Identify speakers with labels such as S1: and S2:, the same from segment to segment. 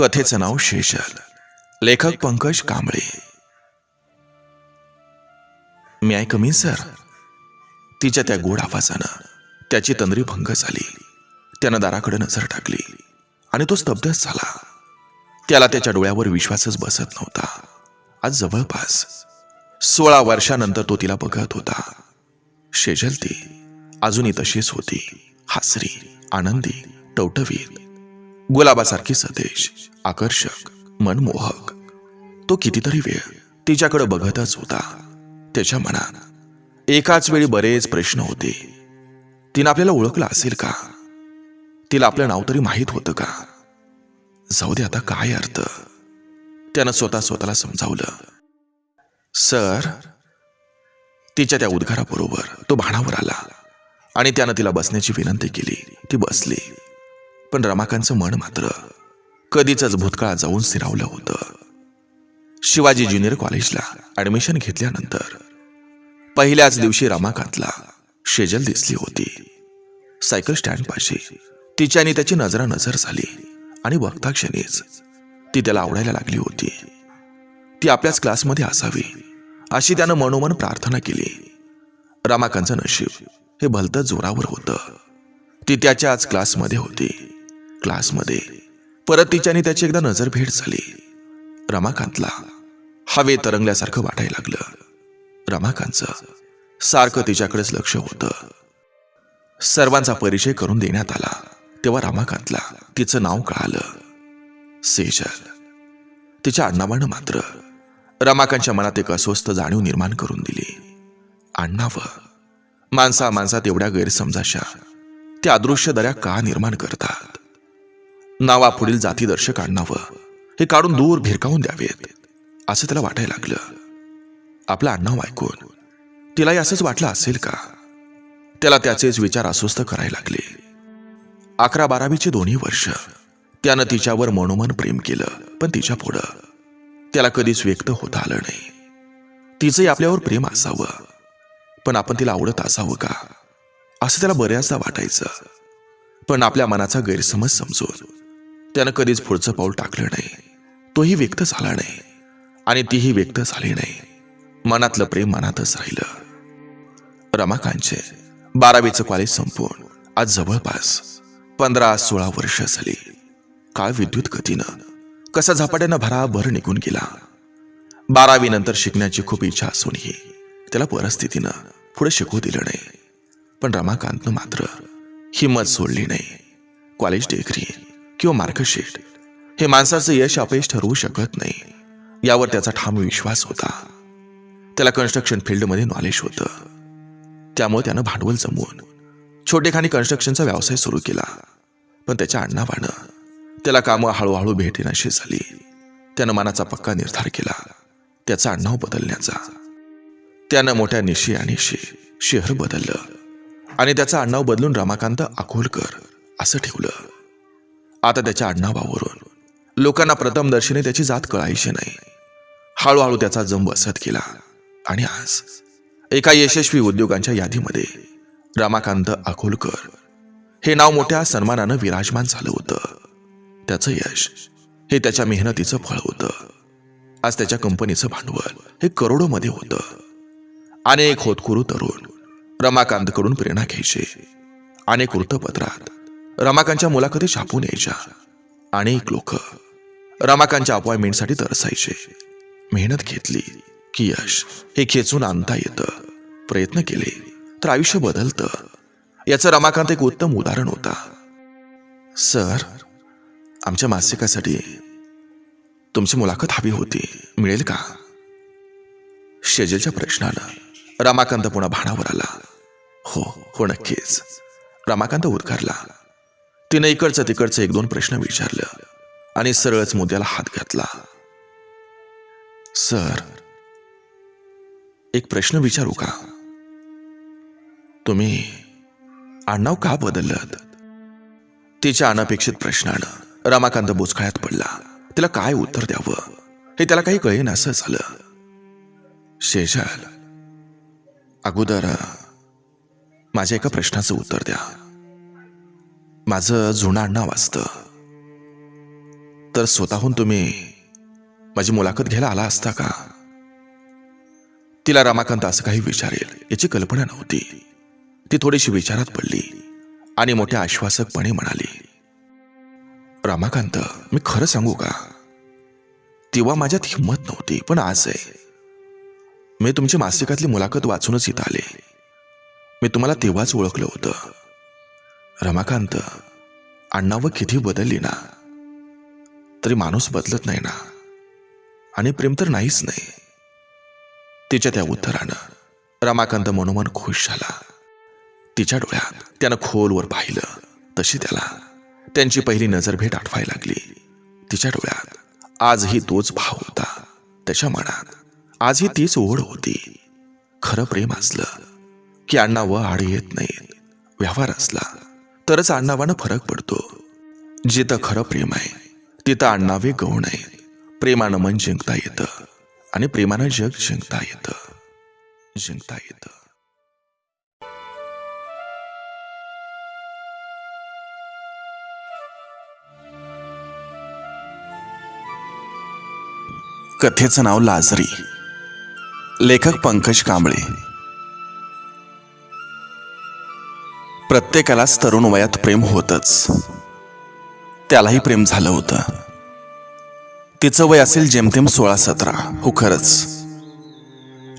S1: कथेचं नाव शेषल. लेखक पंकज कांबळे. मी ऐक मी सर. तिच्या त्या गोड आवाजानं त्याची तंद्री भंग झाली. त्यानं दाराकडे नजर टाकली आणि तो स्तब्धच झाला. त्याला त्याच्या डोळ्यावर विश्वासच बसत नव्हता. आज जवळपास सोळा वर्षानंतर तो तिला बघत होता. शेजल ती अजूनही तशीच होती. हासरी आनंदी टवटवीत गुलाबासारखी सदेश आकर्षक मनमोहक. तो कितीतरी वेळ तिच्याकडे बघतच होता. त्याच्या मनात एकाच वेळी बरेच प्रश्न होते. तिनं आपल्याला ओळखलं असेल का? तिला आपलं नाव तरी माहीत होतं का? जाऊ दे आता काय अर्थ? त्यानं स्वतः स्वतःला समजावलं. सर तिच्या त्या उद्गाराबरोबर तो भाणावर आला आणि त्यानं तिला बसण्याची विनंती केली. ती बसली. पण रमाकांतचं मन मात्र कधीच भूतकाळात जाऊन स्थिरावलं होतं. शिवाजी ज्युनियर कॉलेजला ऍडमिशन घेतल्यानंतर पहिल्याच दिवशी रमाकांतला शेजल दिसली होती. सायकल स्टँडपाशी तिची आणि त्याची नजरानजर झाली आणि बघता क्षणीच ती त्याला आवडायला लागली होती. ती आपल्याच क्लासमध्ये असावी अशी त्यानं मनोमन प्रार्थना केली. रमाकांतचं नशीब हे भलतं जोरावर होतं. ती त्याच्याच क्लासमध्ये होती. क्लासमध्ये परत तिच्याने त्याची एकदा नजर भेट झाली. रमाकांतला हवे तरंगल्यासारखं वाटायला लागलं. रमाकांतचं सारखं तिच्याकडेच लक्ष होतं. सर्वांचा परिचय करून देण्यात आला. तेव्हा रमाकांतला तिचं नाव कळालं. सेजल. तिच्या अण्णावानं मात्र रमाकांतच्या मनात एक अस्वस्थ जाणीव निर्माण करून दिली. अण्णाव माणसा माणसात एवढ्या गैरसमजाशा त्या अदृश्य दऱ्या का निर्माण करतात? नावापुढील जातीदर्शक आडनावं हे काढून दूर भिरकावून द्यावेत असं त्याला वाटायला लागलं. आपलं आडनाव ऐकून तिलाही असंच वाटलं असेल का? त्याला त्याचेच विचार अस्वस्थ करायला लागले. अकरा बारावीची दोन्ही वर्ष त्यानं तिच्यावर मनोमन प्रेम केलं पण तिच्या पुढं त्याला कधीच व्यक्त होता आलं नाही. तिचंही आपल्यावर प्रेम असावं पण आपण तिला आवडत असावं का? असं त्याला बऱ्याचदा वाटायचं. पण आपल्या मनाचा गैरसमज समजून त्यानं कधीच पुढचं पाऊल टाकलं नाही. तोही व्यक्त झाला नाही. आणि तीही व्यक्त झाली नाही. मनातलं प्रेम मनातच राहिलं. रमाकांतचे बारावीचं कॉलेज संपवून आज जवळपास पंधरा सोळा वर्ष झाली. काळ विद्युत गतीनं कसा झपाट्यानं भराभर निघून गेला. बारावी नंतर शिकण्याची खूप इच्छा असूनही त्याला परिस्थितीनं पुढे शिकवू दिलं नाही. पण रमाकांतनं मात्र हिंमत सोडली नाही. कॉलेज डिग्री किंवा मार्कशीट हे माणसाचं यश अपयश ठरवू शकत नाही. यावर त्याचा ठाम विश्वास होता. त्याला कन्स्ट्रक्शन फील्डमध्ये नॉलेज होतं. त्यामुळे त्यानं भांडवल जमवून छोटेखानी कन्स्ट्रक्शनचा व्यवसाय सुरू केला. पण त्याच्या अण्णावानं त्याला कामं हळूहळू भेटेनाशी झाली. त्यानं मनाचा पक्का निर्धार केला. त्याचा आडनाव बदलण्याचा. त्यानं मोठ्या निशी आणि शहर बदललं. आणि त्याचं आडनाव बदलून रमाकांत अकोलकर असं ठेवलं. आता त्याच्या आडनावावरून. लोकांना प्रथमदर्शनी त्याची जात कळायची नाही. हळूहळू त्याचा जम बसत गेला आणि आज एका यशस्वी उद्योगांच्या यादीमध्ये रमाकांत अकोलकर हे नाव मोठ्या सन्मानानं विराजमान झालं होतं. त्याचं यश हे त्याच्या मेहनतीचं फळ होतं. आज त्याच्या कंपनीचं भांडवल हे करोडोमध्ये होतं. अनेक होतकुरू तरुण रमाकांतकडून प्रेरणा घ्यायचे. अनेक वृत्तपत्रात रमाकांतच्या मुलाखती छापून यायच्या. अनेक लोक रमाकांतच्या अपॉइंटमेंटसाठी तरसायचे. मेहनत घेतली की यश हे खेचून आणता येतं. प्रयत्न केले तर आयुष्य बदलतं. याचं रमाकांत एक उत्तम उदाहरण होता. सर आमच्या मासिकासाठी तुमची मुलाखत हवी होती. मिळेल का? शेजलच्या प्रश्नानं रमाकांत पुन्हा भाणावर आला. हो हो नक्कीच. रमाकांत उद्गारला. तिनं इकडचं तिकडचं एक दोन प्रश्न विचारलं आणि सरळच मुद्द्याला हात घातला. सर एक प्रश्न विचारू का? तुम्ही आडनाव का बदललं तिच्या अनपेक्षित प्रश्नानं रमाकांत बोचखळ्यात पडला. तिला काय उत्तर द्यावं हे त्याला काही कळेन असं झालं. शेजाल अगोदर माझ्या एका प्रश्नाचं उत्तर द्या. माझं जुनं आडनाव असतं. तर स्वतःहून तुम्ही माझी मुलाखत घ्यायला आला असता का? तिला रमाकांत असं काही विचारेल याची कल्पना नव्हती. ती थोडीशी विचारात पडली आणि मोठ्या आश्वासकपणे म्हणाली रमाकांत मी खरं सांगू का? तेव्हा माझ्यात हिंमत नव्हती पण आज आहे. मी तुमची मासिकातली मुलाखत वाचूनच इथं आले. मी तुम्हाला तेव्हाच ओळखलं होतं. रमाकांत अण्णावं किती बदलली ना? तरी माणूस बदलत नाही ना? आणि प्रेम तर नाहीच नाही. तिच्या त्या उत्तरानं रमाकांत मनोमन खुश झाला. तिच्या डोळ्यात त्यानं खोलवर पाहिलं तशी त्याला. त्यांची पहिली नजर भेट आठवायला लागली. तिच्या डोळ्यात आजही तोच भाव होता. त्याच्या मनात आजही तीच ओढ होती. खरं प्रेम असलं की अण्णा व आड येत नाहीत. व्यवहार असला तरच अण्णावानं फरक पडतो. जिथं खरं प्रेम आहे तिथं अण्णावे गौण आहे. प्रेमानं मन जिंकता येतं आणि प्रेमानं जग जिंकता येतं. जिंकता येतं. कथेचं नाव लाजरी. लेखक पंकज कांबळे. प्रत्येकालाच तरुण वयात प्रेम होतच. त्यालाही प्रेम झालं होतं. तिचं वय असेल जेमतेम सोळा सतरा हो खरंच.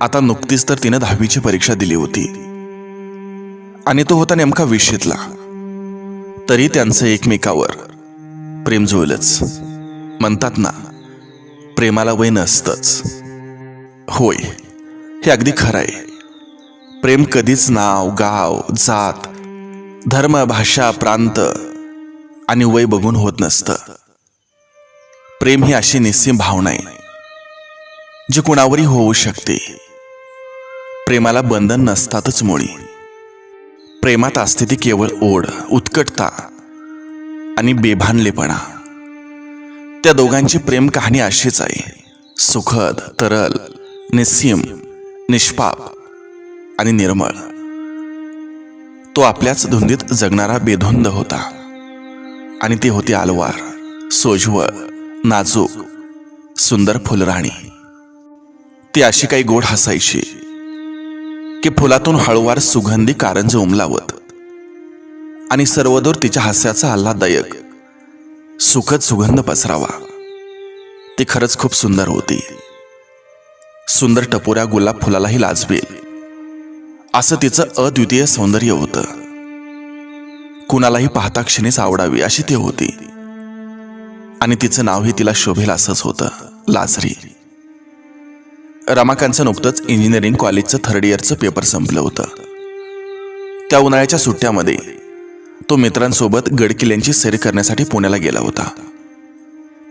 S1: आता नुकतीच तर तिनं दहावीची परीक्षा दिली होती. आणि तो होता नेमका विशीतला तरी त्यांचं एकमेकावर प्रेम जुळलंच. म्हणतात ना प्रेमाला वय नसतंच. होय हे अगदी खरं आहे प्रेम कधीच नाव गाव जात धर्म भाषा प्रांत आणि वय बघून होत नसतं. प्रेम ही अशी निस्सीम भावना आहे जी कुणावरही होऊ शकते. प्रेमाला बंधन नसतातच मुळी. प्रेमात असते ती केवळ ओढ उत्कटता आणि बेभानलेपणा. त्या दोघांची प्रेम कहाणी अशीच आहे. सुखद तरल निस्सीम निष्पाप आणि निर्मळ. तो आपल्याच धुंदीत जगणारा बेधुंद होता. आणि ती होती आलवार सोजवळ नाजूक सुंदर फुलराणी. ती अशी काही गोड हसायची की फुलातून हळूवार सुगंधी कारंज उमलावत. आणि सर्वदूर तिच्या हास्याचा आल्हाददायक सुखद सुगंध पसरावा. ती खरंच खूप सुंदर होती. सुंदर टपोऱ्या गुलाब फुलालाही लाजवेल. असं तिचं अद्वितीय सौंदर्य होतं. कुणालाही पाहता क्षणीच आवडावी अशी ती होती. आणि तिचं नावही तिला शोभेल असंच होतं लाजरी. रमाकांतचं नुकतंच इंजिनिअरिंग कॉलेजचं थर्ड इयरचं पेपर संपलं होतं. त्या उन्हाळ्याच्या सुट्ट्यामध्ये तो मित्रांसोबत गडकिल्ल्यांची सैर करण्यासाठी पुण्याला गेला होता.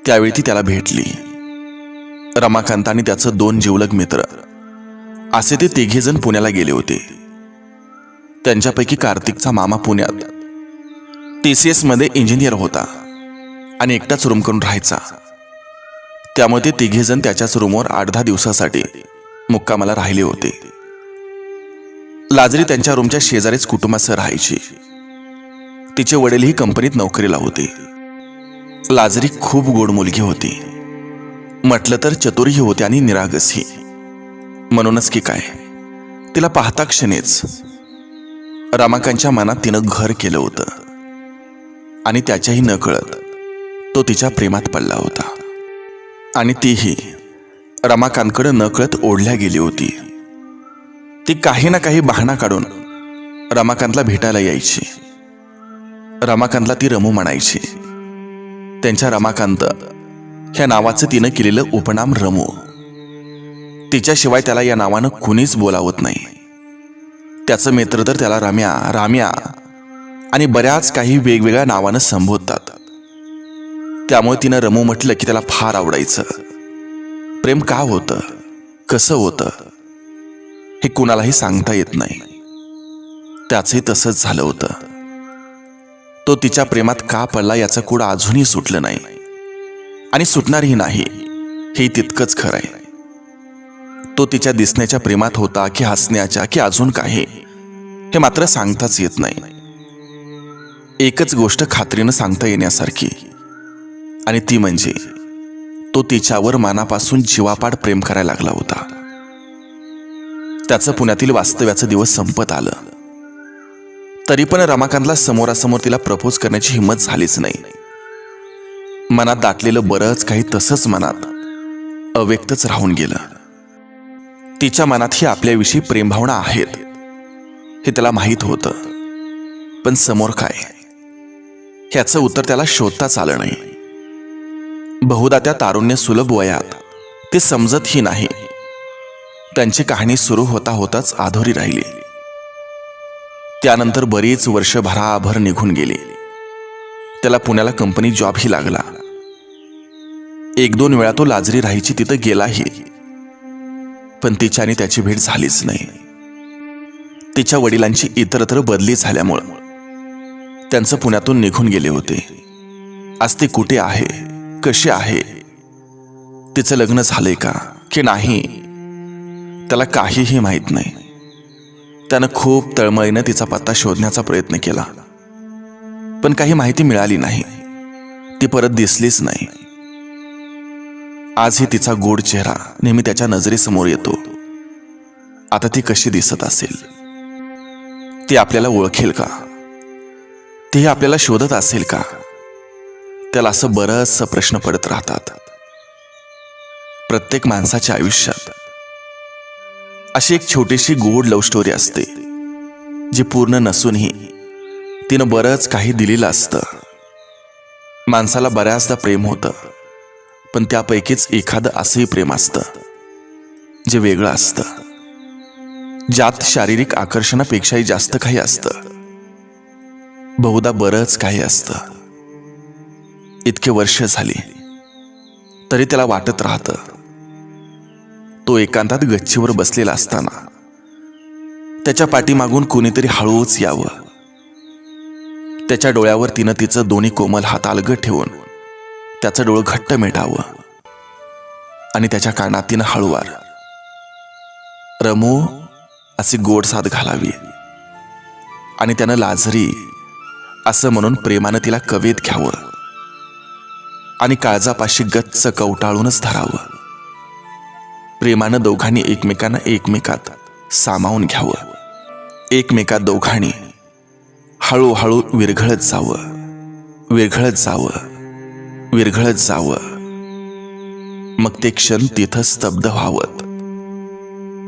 S1: त्यावेळी ती त्याला भेटली. रमाकांत आणि त्याचं दोन जिवलग मित्र असे ते तिघे जण पुण्याला गेले होते. त्यांच्यापैकी कार्तिकचा मामा पुण्यात. टी सी एसमध्ये इंजिनियर होता आणि एकटाच रूम करून राहायचा. त्यामुळे ते तिघे जण त्याच्याच रूमवर आठ दहा दिवसासाठी मुक्कामाला राहिले होते. लाजरी त्यांच्या रूमच्या शेजारीच कुटुंबासह राहायची. तिचे वडीलही कंपनीत नोकरीला होते. लाजरी खूप गोड मुलगी होती. म्हटलं तर चतुरही होती आणि निरागसही. म्हणूनच की काय? तिला पाहता क्षणीच रमाकांतच्या मनात तिनं घर केलं होतं. आणि त्याच्याही नकळत तो तिच्या प्रेमात पडला होता. आणि तीही रमाकांतकडे नकळत ओढल्या गेली होती. ती काही ना काही बहाणा काढून रमाकांतला भेटायला यायची. रमाकांतला ती रमू म्हणायची. त्यांच्या रमाकांत ह्या नावाचं तिनं केलेलं उपनाम रमू. तिच्याशिवाय त्याला या नावानं कुणीच बोलावत नाही. त्याचं मित्र तर त्याला राम्या राम्या आणि बऱ्याच काही वेगवेगळ्या नावानं संबोधतात. त्यामुळे तिनं रमू म्हटलं की त्याला फार आवडायचं. प्रेम का होतं? कसं होतं? हे कुणालाही सांगता येत नाही. त्याचंही तसंच झालं होतं. तो तिच्या प्रेमात का पडला याचं कुड अजूनही सुटलं नाही. आणि सुटणारही नाही. हे तितकंच खरं आहे तो तिच्या दिसण्याच्या प्रेमात होता की हसण्याच्या की अजून काही. हे मात्र सांगताच येत नाही. एकच गोष्ट खात्रीनं सांगता येण्यासारखी. आणि ती म्हणजे तो तिच्यावर मनापासून जीवापाड प्रेम करायला लागला होता. त्याचं पुण्यातील वास्तव्याचं दिवस संपत आलं. तरी पण रमाकांतला समोरासमोर तिला प्रपोज करण्याची हिंमत झालीच नाही. मनात दाटलेलं बरंच काही तसंच मनात अव्यक्तच राहून गेलं. तिच्या मनातही आपल्याविषयी प्रेमभावना आहेत. हे त्याला माहीत होतं. पण समोर काय? ह्याचं उत्तर त्याला शोधताच आलं नाही. बहुधा त्या तारुण्य सुलभ वयात ते समजतही नाही. त्यांची कहाणी सुरू होता होताच आधोरी राहिली. त्यानंतर बरीच वर्ष भराभर निघून गेली. त्याला पुण्याला कंपनी जॉबही लागला. एक दोन वेळा तो लाजरी राहायची तिथं गेलाही. पण तिच्याने त्याची भेट झालीच नाही. तिच्या वडिलांची इतरत्र बदली झाल्यामुळं त्यांचं पुण्यातून निघून गेले होते. आज ते कुठे आहे? कसे आहे? तिचं लग्न झालंय का? की नाही? त्याला काहीही माहीत नाही. त्यानं खूप तळमळीनं तिचा पत्ता शोधण्याचा प्रयत्न केला. पण काही माहिती मिळाली नाही. ती परत दिसलीच नाही. आजही तिचा गोड चेहरा नेहमी त्याच्या नजरेसमोर येतो. आता ती कशी दिसत असेल? ती आपल्याला ओळखेल का? ती आपल्याला शोधत असेल का? त्याला असं बरंचसं प्रश्न पडत राहतात. प्रत्येक माणसाच्या आयुष्यात अशी एक छोटीशी गोड लव्ह स्टोरी असते जी पूर्ण नसूनही तिनं बरंच काही दिलेलं असतं. माणसाला बऱ्याचदा प्रेम होतं. पण त्यापैकीच एखादं असंही प्रेम असतं जे वेगळं असतं. ज्यात शारीरिक आकर्षणापेक्षाही जास्त काही असतं. बहुधा बरंच काही असतं. इतके वर्ष झाली तरी त्याला वाटत राहतं. तो एकांतात गच्चीवर बसलेला असताना त्याच्या पाठीमागून कोणीतरी हळूच यावं. त्याच्या डोळ्यावर तिनं तिचं दोन्ही कोमल हात अलग ठेवून त्याचं डोळं घट्ट मिटावं आणि त्याच्या कानातीनं हळूवार. रमो अशी गोड साथ घालावी. आणि त्यानं लाजरी असं म्हणून प्रेमानं तिला कवेत घ्यावं. आणि काळजापाशी गच्च कवटाळूनच धरावं. प्रेमानं दोघांनी एकमेकांना एकमेकात सामावून घ्यावं. एकमेकात दोघांनी हळूहळू विरघळत जावं. विरघळत जावं. विरघळत जावं. मग ते क्षण तिथं स्तब्ध व्हावत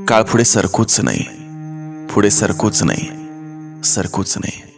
S1: काळ पुढे सरकूच नाही. पुढे सरकूच नाही. सरकूच नाही.